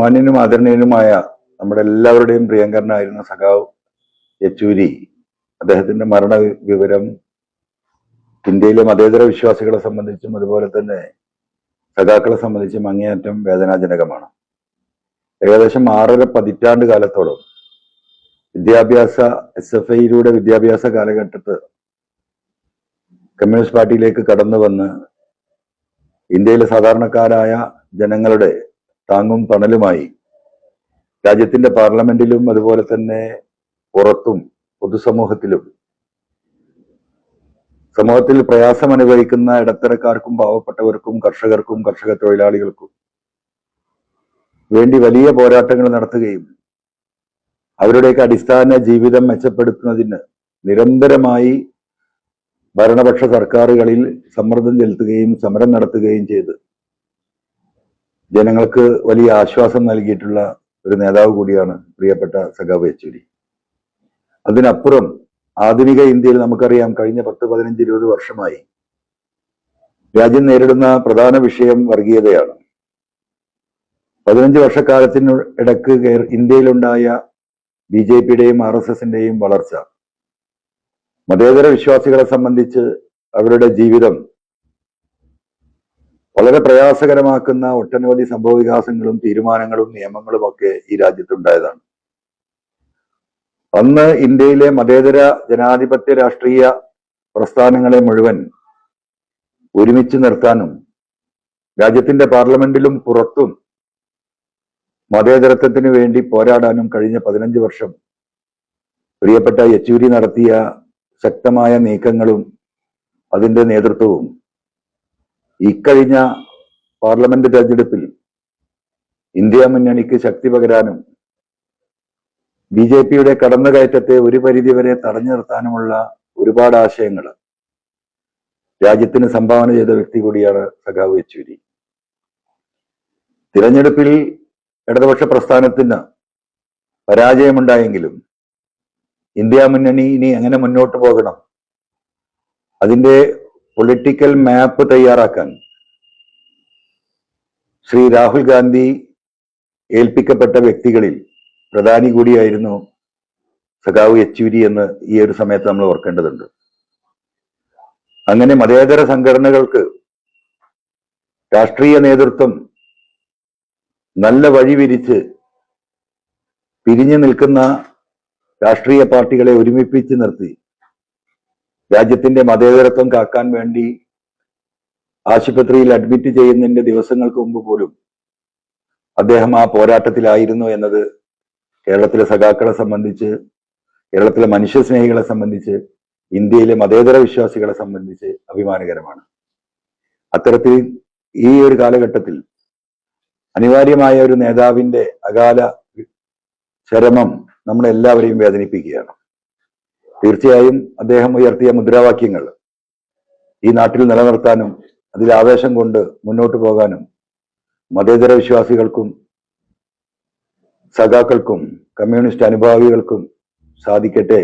ബഹുമാന്യനും ആദരണീയനുമായ നമ്മുടെ എല്ലാവരുടെയും പ്രിയങ്കരനായിരുന്ന സഖാവ് യെച്ചൂരി അദ്ദേഹത്തിന്റെ മരണ വിവരം ഇന്ത്യയിലെ മതേതര വിശ്വാസികളെ സംബന്ധിച്ചും അതുപോലെ തന്നെ സഖാക്കളെ സംബന്ധിച്ചും അങ്ങേയറ്റം വേദനാജനകമാണ്. ഏകദേശം ആറര പതിറ്റാണ്ട് കാലത്തോളം വിദ്യാഭ്യാസ എസ് എഫ് ഐയിലൂടെ വിദ്യാഭ്യാസ കാലഘട്ടത്ത് കമ്മ്യൂണിസ്റ്റ് പാർട്ടിയിലേക്ക് കടന്നു വന്ന് ഇന്ത്യയിലെ സാധാരണക്കാരായ ജനങ്ങളുടെ താങ്ങും തണലുമായി രാജ്യത്തിന്റെ പാർലമെന്റിലും അതുപോലെ തന്നെ പുറത്തും പൊതുസമൂഹത്തിലും സമൂഹത്തിൽ പ്രയാസം അനുഭവിക്കുന്ന ഇടത്തരക്കാർക്കും പാവപ്പെട്ടവർക്കും കർഷകർക്കും കർഷക തൊഴിലാളികൾക്കും വേണ്ടി വലിയ പോരാട്ടങ്ങൾ നടത്തുകയും അവരുടെയൊക്കെ അടിസ്ഥാന ജീവിതം മെച്ചപ്പെടുത്തുന്നതിന് നിരന്തരമായി ഭരണപക്ഷ സർക്കാരുകളിൽ സമ്മർദ്ദം ചെലുത്തുകയും സമരം നടത്തുകയും ചെയ്ത് ജനങ്ങൾക്ക് വലിയ ആശ്വാസം നൽകിയിട്ടുള്ള ഒരു നേതാവ് കൂടിയാണ് പ്രിയപ്പെട്ട സഖാവ് യെച്ചൂരി. അതിനപ്പുറം ആധുനിക ഇന്ത്യയിൽ നമുക്കറിയാം കഴിഞ്ഞ പത്ത് പതിനഞ്ച് ഇരുപത് വർഷമായി രാജ്യം നേരിടുന്ന പ്രധാന വിഷയം വർഗീയതയാണ്. പതിനഞ്ച് വർഷക്കാലത്തിന് ഇടയ്ക്ക് ഇന്ത്യയിലുണ്ടായ ബി ജെ പിയുടെയും ആർ എസ് എസിന്റെയും വളർച്ച മതേതര വിശ്വാസികളെ സംബന്ധിച്ച് അവരുടെ ജീവിതം വളരെ പ്രയാസകരമാക്കുന്ന ഒട്ടനവധി സംഭവ വികാസങ്ങളും തീരുമാനങ്ങളും നിയമങ്ങളും ഒക്കെ ഈ രാജ്യത്തുണ്ടായതാണ്. അന്ന് ഇന്ത്യയിലെ മതേതര ജനാധിപത്യ രാഷ്ട്രീയ പ്രസ്ഥാനങ്ങളെ മുഴുവൻ ഒരുമിച്ച് നിർത്താനും രാജ്യത്തിന്റെ പാർലമെന്റിലും പുറത്തും മതേതരത്വത്തിന് വേണ്ടി പോരാടാനും കഴിഞ്ഞ പതിനഞ്ച് വർഷം പ്രിയപ്പെട്ട യെച്ചൂരി നടത്തിയ ശക്തമായ നീക്കങ്ങളും അതിന്റെ നേതൃത്വവും ഇക്കഴിഞ്ഞ പാർലമെന്റ് തെരഞ്ഞെടുപ്പിൽ ഇന്ത്യ മുന്നണിക്ക് ശക്തി പകരാനും ബി ജെ പിയുടെ കടന്നുകയറ്റത്തെ ഒരു പരിധിവരെ തടഞ്ഞു നിർത്താനുമുള്ള ഒരുപാട് ആശയങ്ങൾ രാജ്യത്തിന് സംഭാവന ചെയ്ത വ്യക്തി കൂടിയാണ് സഖാവ് യെച്ചൂരി. തിരഞ്ഞെടുപ്പിൽ ഇടതുപക്ഷ പ്രസ്ഥാനത്തിന് പരാജയമുണ്ടായെങ്കിലും ഇന്ത്യ മുന്നണി ഇനി എങ്ങനെ മുന്നോട്ട് പോകണം അതിന്റെ പൊളിറ്റിക്കൽ മാപ്പ് തയ്യാറാക്കാൻ. ശ്രീ രാഹുൽ ഗാന്ധി ഏൽപ്പിക്കപ്പെട്ട വ്യക്തികളിൽ പ്രധാനി കൂടിയായിരുന്നു സഖാവ് യെച്ചൂരി എന്ന് ഈ ഒരു സമയത്ത് നമ്മൾ ഓർക്കേണ്ടതുണ്ട്. അങ്ങനെ മതേതര സംഘടനകൾക്ക് രാഷ്ട്രീയ നേതൃത്വം നല്ല വഴി വിരിച്ച് പിരിഞ്ഞു നിൽക്കുന്ന രാഷ്ട്രീയ പാർട്ടികളെ ഒരുമിപ്പിച്ച് നിർത്തി രാജ്യത്തിന്റെ മതേതരത്വം കാക്കാൻ വേണ്ടി ആശുപത്രിയിൽ അഡ്മിറ്റ് ചെയ്യുന്നതിന്റെ ദിവസങ്ങൾക്ക് മുമ്പ് പോലും അദ്ദേഹം ആ പോരാട്ടത്തിലായിരുന്നു എന്നത് കേരളത്തിലെ സഖാക്കളെ സംബന്ധിച്ച് കേരളത്തിലെ മനുഷ്യസ്നേഹികളെ സംബന്ധിച്ച് ഇന്ത്യയിലെ മതേതര വിശ്വാസികളെ സംബന്ധിച്ച് അഭിമാനകരമാണ്. അത്തരത്തിൽ ഈ ഒരു കാലഘട്ടത്തിൽ അനിവാര്യമായ ഒരു നേതാവിന്റെ അകാല ചരമം നമ്മളെല്ലാവരെയും വേദനിപ്പിക്കുകയാണ്. തീർച്ചയായും അദ്ദേഹം ഉയർത്തിയ മുദ്രാവാക്യങ്ങൾ. ഈ നാട്ടിൽ നിലനിർത്താനും അതിൽ ആവേശം കൊണ്ട് മുന്നോട്ട് പോകാനും മതേതര വിശ്വാസികൾക്കും സഖാക്കൾക്കും കമ്മ്യൂണിസ്റ്റ് അനുഭാവികൾക്കും സാധിക്കട്ടെ